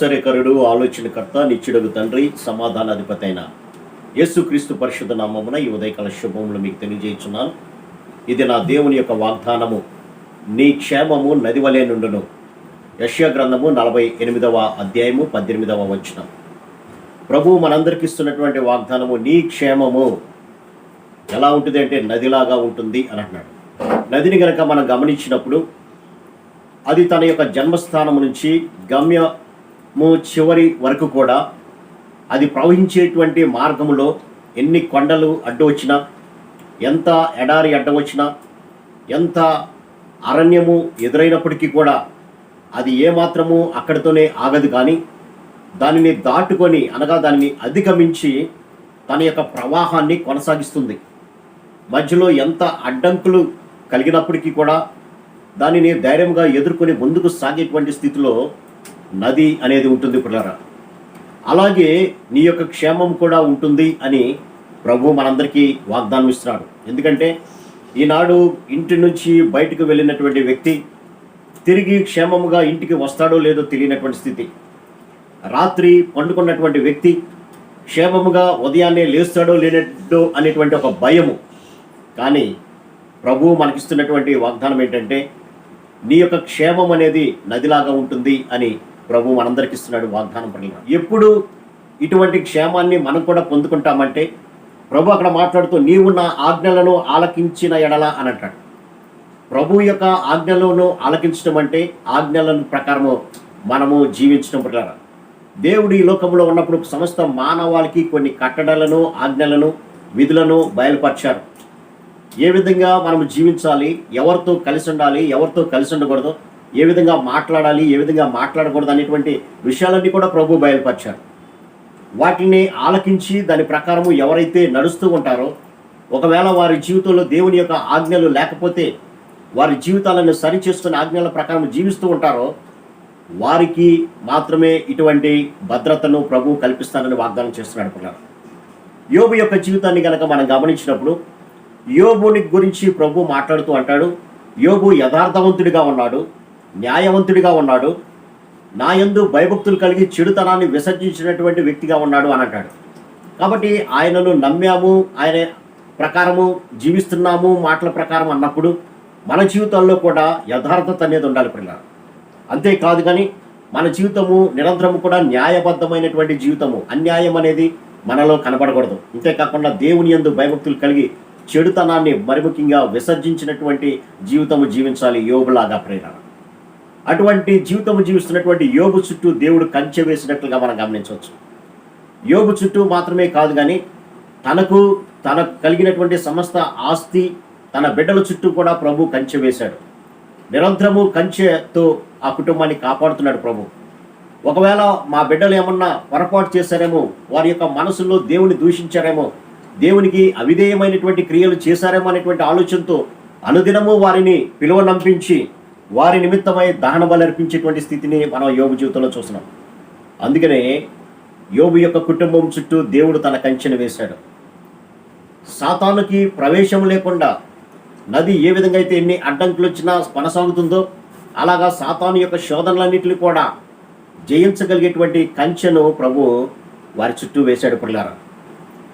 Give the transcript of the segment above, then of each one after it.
ఆశ్చర్యకరుడు ఆలోచనకర్త నిత్యుడగు తండ్రి సమాధానాధిపతి అయిన యేసుక్రీస్తు పరిశుద్ధ నామమున ఈ ఉదయకాల శుభములు మీకు తెలియజేస్తున్నాను. ఇది నా దేవుని యొక్క వాగ్దానము. నీ క్షేమము నది వలె నుండును. యశ్య గ్రంథము నలభై ఎనిమిదవ అధ్యాయము పద్దెనిమిదవ వచనం. ప్రభు మనందరికి ఇస్తున్నటువంటి వాగ్దానము నీ క్షేమము. ఎలా ఉంటుంది అంటే నదిలాగా ఉంటుంది అని అంటున్నాడు. నదిని గనక మనం గమనించినప్పుడు అది తన యొక్క జన్మస్థానం నుంచి గమ్య చివరి వరకు కూడా అది ప్రవహించేటువంటి మార్గములో ఎన్ని కొండలు అడ్డు వచ్చినా ఎంత ఎడారి అడ్డం వచ్చినా ఎంత అరణ్యము ఎదురైనప్పటికీ కూడా అది ఏమాత్రము అక్కడితోనే ఆగదు కానీ దానిని దాటుకొని అనగా దానిని అధిగమించి తన యొక్క ప్రవాహాన్ని కొనసాగిస్తుంది. మధ్యలో ఎంత అడ్డంకులు కలిగినప్పటికీ కూడా దానిని ధైర్యంగా ఎదుర్కొని ముందుకు సాగేటువంటి స్థితిలో నది అనేది ఉంటుంది పిల్లరా అలాగే నీ యొక్క క్షేమం కూడా ఉంటుంది అని ప్రభు మనందరికీ వాగ్దానం ఇస్తున్నాడు ఎందుకంటే ఈనాడు ఇంటి నుంచి బయటకు వెళ్ళినటువంటి వ్యక్తి తిరిగి క్షేమముగా ఇంటికి వస్తాడో లేదో తెలియనటువంటి స్థితి. రాత్రి పండుకున్నటువంటి వ్యక్తి క్షేమముగా ఉదయాన్నే లేస్తాడో లేనట్టో అనేటువంటి ఒక భయము. కానీ ప్రభువు మనకిస్తున్నటువంటి వాగ్దానం ఏంటంటే నీ యొక్క క్షేమం అనేది నదిలాగా ఉంటుంది అని ప్రభు మనందరికి ఇస్తున్నాడు వాగ్దానం పడిన ఎప్పుడు ఇటువంటి క్షేమాన్ని మనం కూడా పొందుకుంటామంటే ప్రభు అక్కడ మాట్లాడుతూ నీవు నా ఆజ్ఞలను ఆలకించిన ఎడల అని అంటాడు. ప్రభు యొక్క ఆజ్ఞలను ఆలకించడం అంటే ఆజ్ఞలను ప్రకారము మనము జీవించడం ప్రకారం దేవుడు ఈ లోకంలో ఉన్నప్పుడు సమస్త మానవాళికి కొన్ని కట్టడలను ఆజ్ఞలను విధులను బయలుపరిచారు. ఏ విధంగా మనం జీవించాలి ఎవరితో కలిసి ఉండాలి ఎవరితో కలిసి ఉండకూడదు ఏ విధంగా మాట్లాడాలి ఏ విధంగా మాట్లాడకూడదు అనేటువంటి విషయాలన్నీ కూడా ప్రభు బయలుపరిచారు. వాటిని ఆలకించి దాని ప్రకారము ఎవరైతే నడుస్తూ ఉంటారో ఒకవేళ వారి జీవితంలో దేవుని యొక్క ఆజ్ఞలు లేకపోతే వారి జీవితాలను సరిచేస్తున్న ఆజ్ఞల ప్రకారం జీవిస్తూ ఉంటారో వారికి మాత్రమే ఇటువంటి భద్రతను ప్రభు కల్పిస్తానని వాగ్దానం చేస్తున్నాడు అనుకున్నారు యోబు యొక్క జీవితాన్ని కనుక మనం గమనించినప్పుడు యోబుని గురించి ప్రభు మాట్లాడుతూ అంటాడు యోబు యథార్థవంతుడిగా ఉన్నాడు న్యాయవంతుడిగా ఉన్నాడు. నా యందు భయభక్తులు కలిగి చెడుతనాన్ని విసర్జించినటువంటి వ్యక్తిగా ఉన్నాడు అని అంటాడు. కాబట్టి ఆయనను నమ్మాము ఆయన ప్రకారము జీవిస్తున్నాము మాటల ప్రకారం అన్నప్పుడు మన జీవితంలో కూడా యథార్థత అనేది ఉండాలి పిల్లలు. అంతేకాదు కానీ మన జీవితము నిరంతరము కూడా న్యాయబద్ధమైనటువంటి జీవితము. అన్యాయం అనేది మనలో కనబడకూడదు. అంతేకాకుండా దేవుని యందు భయభక్తులు కలిగి చెడుతనాన్ని మరి ముఖ్యంగా విసర్జించినటువంటి జీవితము జీవించాలి. యోగులాగా ప్రేరణ. అటువంటి జీవితము జీవిస్తున్నటువంటి యోగు చుట్టూ దేవుడు కంచె వేసినట్లుగా మనం గమనించవచ్చు. యోగు చుట్టూ మాత్రమే కాదు కానీ తనకు తనకు కలిగినటువంటి సమస్త ఆస్తి తన బిడ్డల చుట్టూ కూడా ప్రభు కంచె వేశాడు. నిరంతరము కంచెతో ఆ కుటుంబాన్ని కాపాడుతున్నాడు ప్రభు. ఒకవేళ మా బిడ్డలు ఏమన్నా పొరపాటు చేశారేమో వారి యొక్క మనసులో దేవుని దూషించారేమో దేవునికి అవిధేయమైనటువంటి క్రియలు చేశారేమో అనేటువంటి ఆలోచనతో అనుదినము వారిని పిలువనంపించి వారి నిమిత్తమై దహన బలి అర్పించేటువంటి స్థితిని మనం యోగు జీవితంలో చూస్తున్నాం. అందుకనే యోగు యొక్క కుటుంబం చుట్టూ దేవుడు తన కంచెను వేశాడు. సాతానుకి ప్రవేశం లేకుండా నది ఏ విధంగా అయితే ఎన్ని అడ్డంకులు వచ్చినా కొనసాగుతుందో అలాగా సాతాను యొక్క శోధనలన్నింటినీ కూడా జయించగలిగేటువంటి కంచెను ప్రభు వారి చుట్టూ వేశాడు పిల్లారా.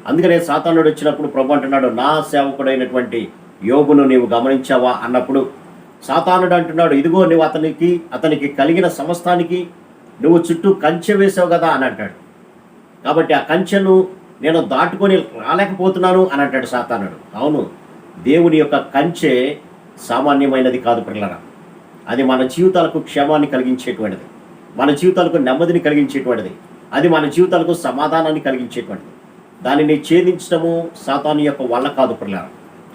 అందుకనే సాతానుడు వచ్చినప్పుడు ప్రభు అంటున్నాడు నా సేవకుడైనటువంటి యోగును నీవు గమనించావా? అన్నప్పుడు సాతానుడు అంటున్నాడు ఇదిగో నువ్వు అతనికి అతనికి కలిగిన సమస్తానికి నువ్వు చుట్టూ కంచె వేసావు కదా అని అంటాడు. కాబట్టి ఆ కంచెను నేను దాటుకొని రాలేకపోతున్నాను అని అంటాడు సాతానుడు. అవును దేవుని యొక్క కంచె సామాన్యమైనది కాదు పిల్లరా అది మన జీవితాలకు క్షేమాన్ని కలిగించేటువంటిది. మన జీవితాలకు నెమ్మదిని కలిగించేటువంటిది. అది మన జీవితాలకు సమాధానాన్ని కలిగించేటువంటిది. దానిని ఛేదించడము సాతాను యొక్క వల్ల కాదు పిల్లరా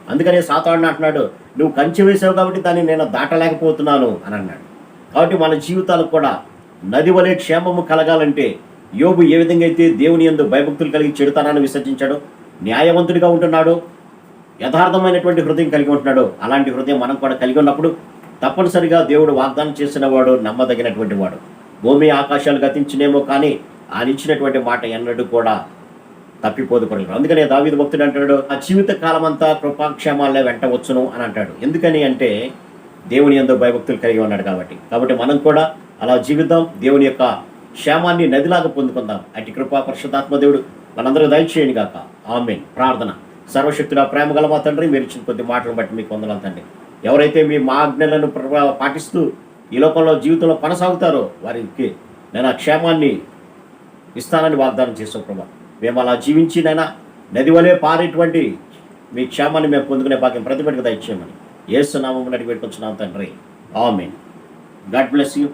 అందుకనే సాతాడు అంటున్నాడు నువ్వు కంచె వేసావు కాబట్టి దాన్ని నేను దాటలేకపోతున్నాను అని అన్నాడు. కాబట్టి మన జీవితాలకు కూడా నది వలె క్షేమము కలగాలంటే యోబు ఏ విధంగా అయితే దేవుని యందు భయభక్తులు కలిగి చెడుతానని విసర్జించాడు న్యాయవంతుడిగా ఉంటున్నాడు యథార్థమైనటువంటి హృదయం కలిగి ఉంటున్నాడు అలాంటి హృదయం మనం కూడా కలిగి ఉన్నప్పుడు తప్పనిసరిగా దేవుడు వాగ్దానం చేసిన వాడు నమ్మదగినటువంటి వాడు. భూమి ఆకాశాలు గతించినేమో కానీ ఆయన ఇచ్చినటువంటి మాట ఎన్నడూ కూడా తప్పిపోదు పనులు. అందుకనే దావిద భక్తుడు అంటాడు ఆ జీవిత కాలం అంతా కృపాక్షేమాలే వెంట వచ్చును అని అంటాడు. ఎందుకని అంటే దేవుని ఎందు భయభక్తులు కలిగి ఉన్నాడు కాబట్టి. కాబట్టి మనం కూడా అలా జీవిద్దాం దేవుని యొక్క క్షేమాన్ని నదిలాగా పొందుకుందాం. అటు కృపా పరిశుద్ధాత్మ దేవుడు మనందరూ దయచేయండి గాక. ఆమెన్. ప్రార్థన. సర్వశక్తుల ప్రేమ గల మా తండ్రి మీరు ఇచ్చిన కొద్ది మాటలు బట్టి మీకు వందనాలు తండ్రి. ఎవరైతే మీ మా ఆజ్ఞలను ప్ర- పాటిస్తూ ఈ లోకంలో జీవితంలో కొనసాగుతారో వారికి నేను ఆ క్షేమాన్ని ఇస్తానని వాగ్దానం చేసాం ప్రభా. మేము అలా జీవించినైనా నది వలె పారేటువంటి మీ క్షేమాన్ని మేము పొందుకునే భాగ్యం ప్రతిపెట్టుకు దయచేయమని ఏసునామం నామం తండ్రి. ఆమెన్. God bless you.